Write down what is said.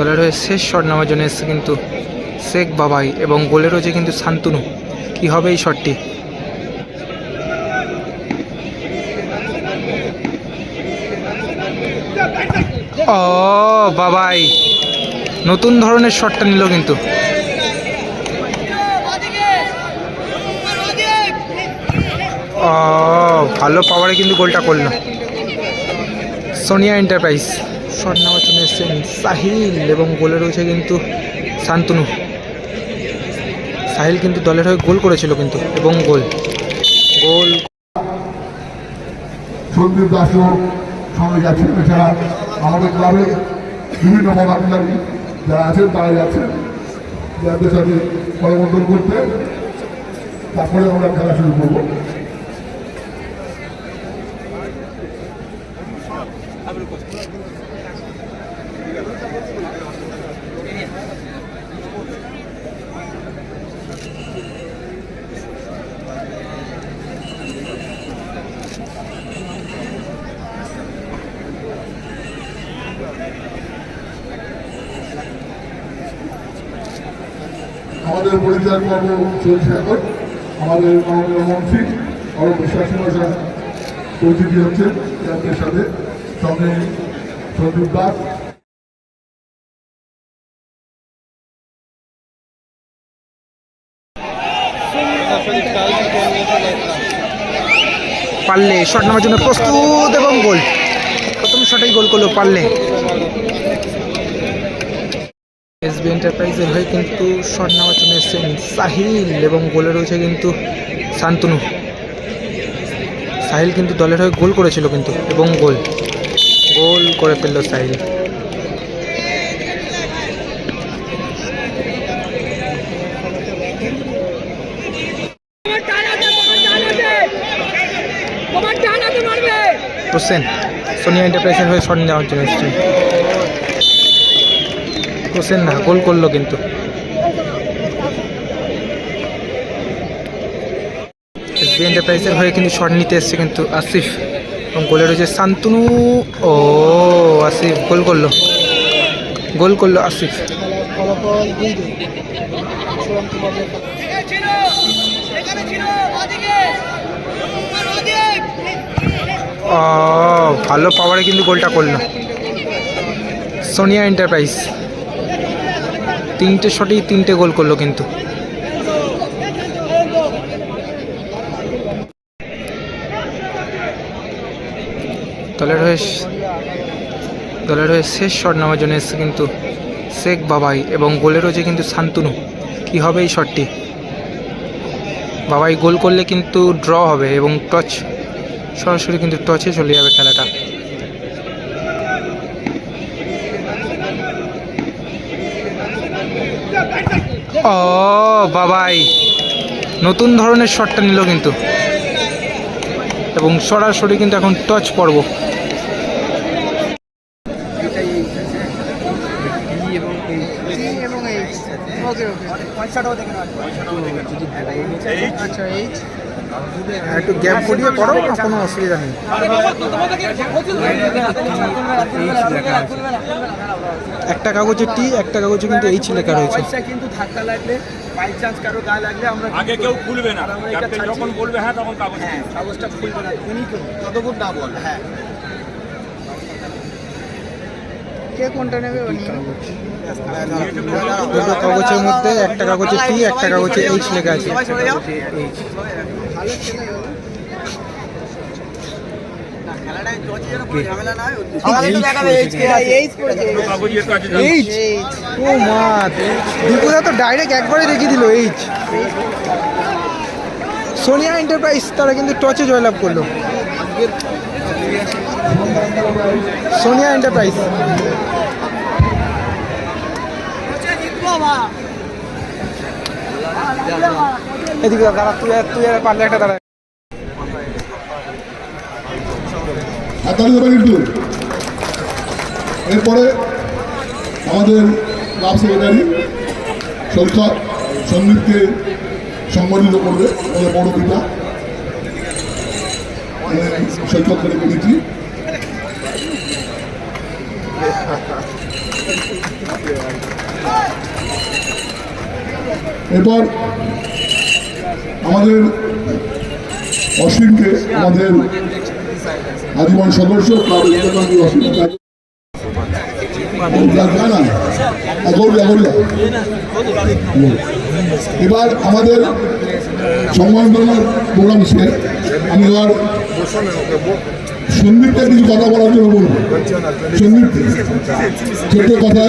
দলের হয়ে শেষ শট নেওয়ার জন্য এসছে কিন্তু শেখ বাবাই এবং গোলে রয়েছে কিন্তু শান্তনু। কি হবে এই শটটি? ও বাবাই, নতুন ধরনের শটটা নিল কিন্তু। ও, ভালো পাওয়ারে কিন্তু গোলটা করল। সোনিয়া এন্টারপ্রাইজ শট নেওয়ার জন্য এসছেন সাহিল এবং গোলে রয়েছে কিন্তু শান্তনু। সাহিল কিন্তু দলের হয়ে গোল করেছিল কিন্তু, এবং গোল। গোল। সন্দীপ দাসও সঙ্গে যাচ্ছেন এছাড়া আমাদের ক্লাবে বিভিন্ন পদাধিকারী যারা আছেন তারা যাচ্ছেন যাদের সাথে করতে তারপরে আমরা খেলা শুরু করব। আমাদের পরিচয় পর্ব চলছে এখন। আমাদের মাননীয় মন্ত্রী অরূপ বিশ্বাস মহাশয় পরিচিতি হচ্ছে ক্যাম্পের সাথে। সঙ্গে সন্দীপ দাস। পারলে শট নেওয়ার জন্য প্রস্তুত এবং গোল। প্রথম শটেই গোল করল পারলে এসবি এন্টারপ্রাইজের হয়ে কিন্তু শট নেওয়ার জন্য এসছেন সাহিল এবং গোলে রয়েছে কিন্তু শান্তনু। সাহিল কিন্তু দলের হয়ে গোল করেছিল কিন্তু এবং গোল গোল করে ফেলল সাহিল। সোনিয়া এন্টারপ্রাইজের হয়ে শট নেওয়ার জন্য এসছেন। হোসেন না, গোল করল কিন্তু। এন্টারপ্রাইজের হয়ে কিন্তু শট নিতে এসছে কিন্তু আসিফ। এবং গোলে রয়েছে শান্তনু। ও, আসিফ গোল করল। গোল করল আসিফ। ভালো পাওয়ারে কিন্তু গোলটা করল। সোনিয়া এন্টারপ্রাইজ তিনটে শটেই তিনটে গোল করল কিন্তু। দলের হয়ে দলের হয়ে শেষ শট নেওয়ার জন্য এসছে কিন্তু শেখ বাবাই এবং গোলে রয়েছে কিন্তু শান্তনু। কি হবে এই শটটি? বাবাই গোল করলে কিন্তু ড্র হবে এবং টচ, সরাসরি কিন্তু টচে চলে যাবে খেলাটা। ও বাবাই। নতুন ধরনের শটটা নিল কিন্তু। এবং সরাসরি কিন্তু এখন টচ পর্ব। একটু গ্যাপ করিয়ে করো না কোনো অসুবিধা নেই। একটা কাগজে টি একটা কাগজে কিন্তু এইচ লেখা রয়েছে। কিন্তু ধাক্কা লাগলে বাই চান্স কারও গায়ে লাগলে আমরা আগে কেউ খুলবে না। যখন বলবে হ্যাঁ তখন কাগজ হ্যাঁ কাগজটা খুলবে না। উনি ততক্ষণ না বল। হ্যাঁ। দুটো কাগজের মধ্যে একটা কাগজে টি একটা কাগজে এইচ লেখা আছে। তো ডাইরেক্ট একবারে দেখিয়ে দিল এইচ সোনিয়া এন্টারপ্রাইজ তারা কিন্তু টচে জয়লাভ করল। সোনিয়া এন্টারপ্রাইজ এদিকে দাঁড়া, তুই তুই পারলে একটা এরপরে আমাদের ক্লাব সেক্রেটারি সৈকত সন্দীপকে সম্মানিত করবে, আমাদের বড় পিতা। সৈকত করে এরপর আমাদের অসীমকে আমাদের আজীবন সদস্য। এবার আমাদের সম্মানজনক প্রোগ্রাম শেষ আমি এবার সন্দীপকে কিছু কথা বলার জন্য বলব। সন্দীপ ছোট্ট কথা?